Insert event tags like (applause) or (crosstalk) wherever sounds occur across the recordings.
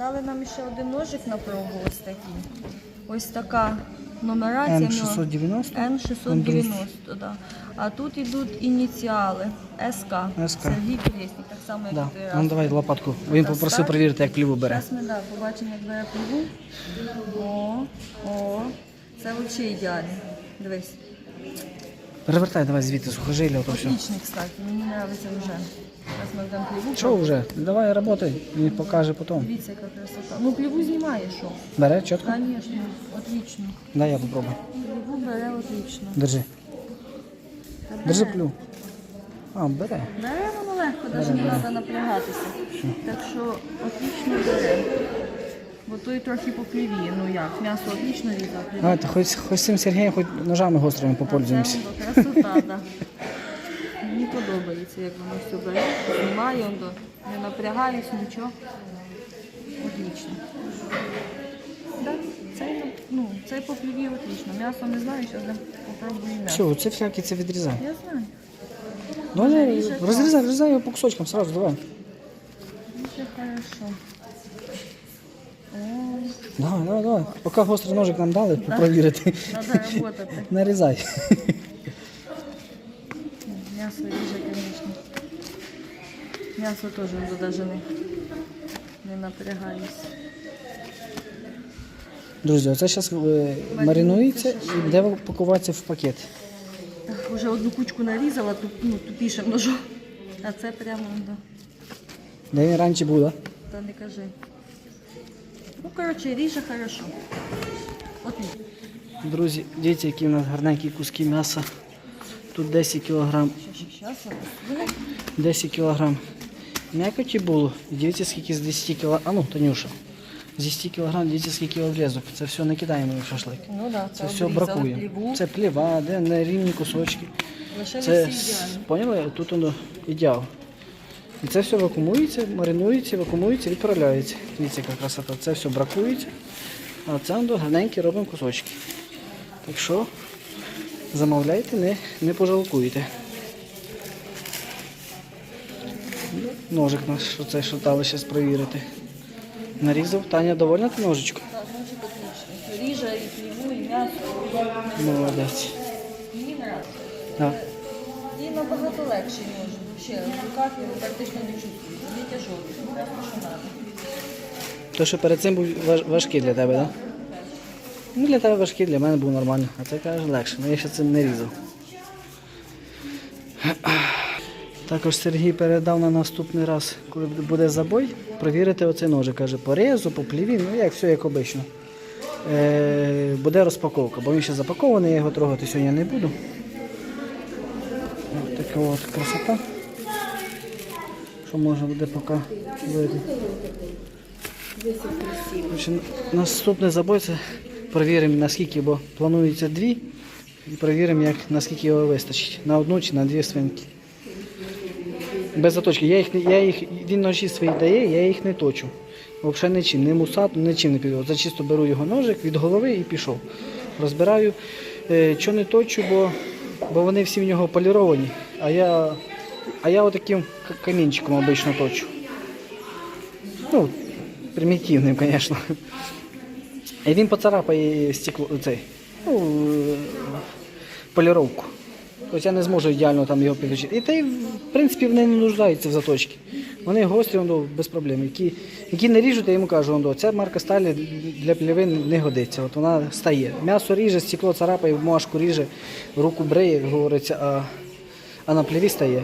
Дали нам ще один ножик на пробу ось такий. Ось така нього. Н690. Н690, да. А тут йдуть ініціали СК. СК. Сергій Колєснік, так само, як Да. той Ну давай лопатку. Він попросив перевірити, як пліву бере. Зараз ми да, побачимо, як бере пливу. О, о, це взагалі ідеально. Дивись. Перевертай давай звідти сухожилля, ото все. Кстати, мені подобається вже. Зараз ми вдамо пліву. Що вже? Давай работай, він покаже потім. Дивіться, яка красота. Ну, пліву знімає, що? Бере чітко? Звісно, отлично. Дай я попробую. Пліву бере отлично. Держи. Та Держи плю. А, бере. Бере воно легко, навіть не треба напрягатися. Так що отлично бере. Бо той трохи попліві. Ну як, м'ясо отлично пліву. Давайте, хоч, хоч з цим Сергієм, хоч ножами гострими попользуємося. Це воно красота, да. Мені подобається, як воно все бере, знімає, воно, не напрягаюсь, нічого. Отлично. Да, цей, ну, цей по пліві отлично. М'ясо не знаю, зараз попробую м'ясо. Все, це всякі це відрізай. Я знаю. Ну, не, розрізай, розрізай його по кусочкам сразу, давай. Все хорошо. Давай, давай, давай. Поки гострий ножик нам дали, провірити. треба працювати. Нарізай. М'ясо ріже, звісно. М'ясо теж навіть не, не напрягаюсь. Друзі, оце зараз маринується і буде пакуватися в пакет. Так, вже одну кучку нарізала, туп, ну, тупішим ножом. А це прямо, да. Де він раніше був, так? Та не кажи. Ну, коротше, ріже хорошо. От. Друзі, дивіться, які в нас гарненькі куски м'яса. Тут 10 кг, Ще, ще, щас. я 10 кг м'якоті було. І дивіться, скільки з 10 кг. А ну, Танюша. З 10 кг, дивіться, скільки обрізок. Це все не кидаємо в шашлик. Ну да, Це це все бракує. пліву. Це пліва, де не рівні кусочки. Лише Це поняли? Тут воно ідеал. І це все вакуумується, маринується, вакуумується, відправляється. Дивіться, яка красота. Це все бракується. А це гарненькі робимо кусочки. Так що замовляйте, не, не пожалкуєте. Ножик наш, що це що дали зараз перевірити. Нарізав. Таня довольна ти ножичку? Так, ножик отличний. Ріже і пліву, і м'ясо. Молодець. Мені нравиться. Так. І набагато легший ножик. Ще в руках його практично не чувствую. Не тяжелий. Прямо що треба. То, що перед цим був важкий для тебе, так? Ну, для тебе важкий, для мене був нормально. А це каже легше. Ну я ще цим не різав. Також Сергій передав на наступний раз, коли буде забой, провірити оцей ножик. Каже, по резу, по пліві, ну як все як обично. Е, буде розпаковка, бо він ще запакований, я його трогати сьогодні не буду. Ось така от красота. Що можна буде поки. Короче, наступний забой це перевіримо наскільки, бо планується дві. І перевіримо, як, наскільки його вистачить. На одну чи на дві свинки. Без заточки. Я їх, я їх, він ножі свої дає, я їх не точу. Взагалі нічим, не мусат, нічим не піду. Це чисто беру його ножик від голови і пішов. Розбираю. Е, що не точу, бо, бо вони всі в нього поліровані, а я, а я отаким к- камінчиком обично точу. Ну, примітивним, звісно. І він поцарапає стекло, цей, ну, е, поліровку. Тобто я не зможу ідеально там його підключити. І та в принципі, вони не нуждаються в заточці. Вони гострі, воно, без проблем. Які, які не ріжуть, я йому кажу, воно, ця марка сталі для пліви не годиться. От вона стає. М'ясо ріже, стекло царапає, бумажку ріже, руку бреє, як говориться, а, а на пліві стає.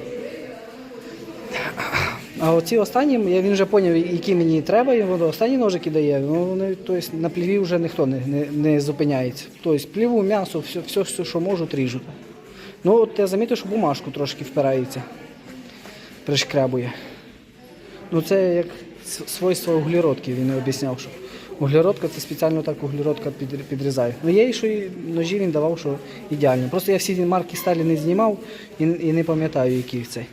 А оці останні, я він вже зрозумів, які мені треба, і останні ножики дає. Ну, вони, тобто, на пліві вже ніхто не, не, не зупиняється. Тобто пліву, м'ясо, все, все, все, що можуть, ріжуть. Ну, от я замітив, що бумажку трошки впирається, пришкрябує. Ну, це як свойство углеродки, він об'ясняв, що углеродка це спеціально так углеродка підрізає. Ну, є, що і ножі він давав, що ідеально. Просто я всі марки сталі не знімав і, і не пам'ятаю, які це.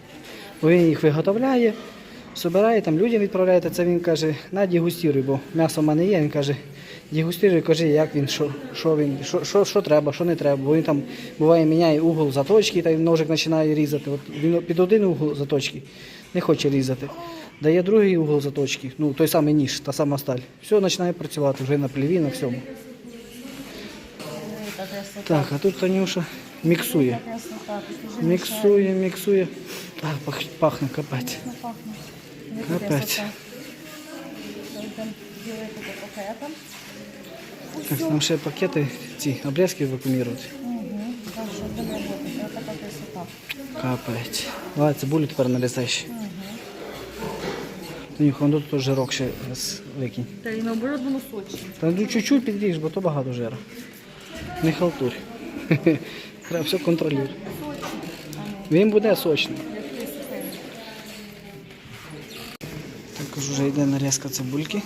Бо він їх виготовляє, собирає, там людям відправляє, це він каже, на дегустируй, бо м'ясо в мене є, він каже, дегустируй, кажи, як він, що, що він, що, що, що треба, що не треба. Бо він там буває міняє угол заточки, та й ножик починає різати. От він під один угол заточки не хоче різати. дає другий угол заточки, ну той самий ніж, та сама сталь. Все починає працювати вже на пліві, на всьому. Так, а тут Танюша міксує. Міксує, міксує. Так, пахне капець. Пакетом. Так, нам ще пакети, ці такая красота. Капець. Давай цибулю тепер нарізаєш. Вон тут теж жирок ще викинь. Та і наоборот воно сочне. Та ну чуть-чуть підріж, бо то багато жиру. Не халтурь. (laughs) Треба все контролювати. Він буде сочний. Також вже йде нарізка цибульки.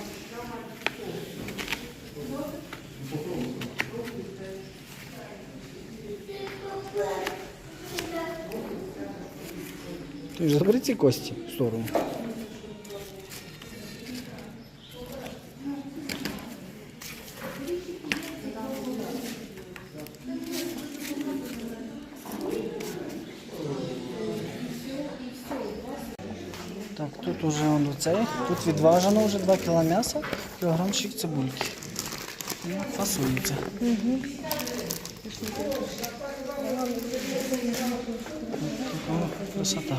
Забери ці кості в сторону. Тут уже он. Тут відважено вже 2 кг м'яса, кілограмчик цибульки. Фасується. Угу. красота.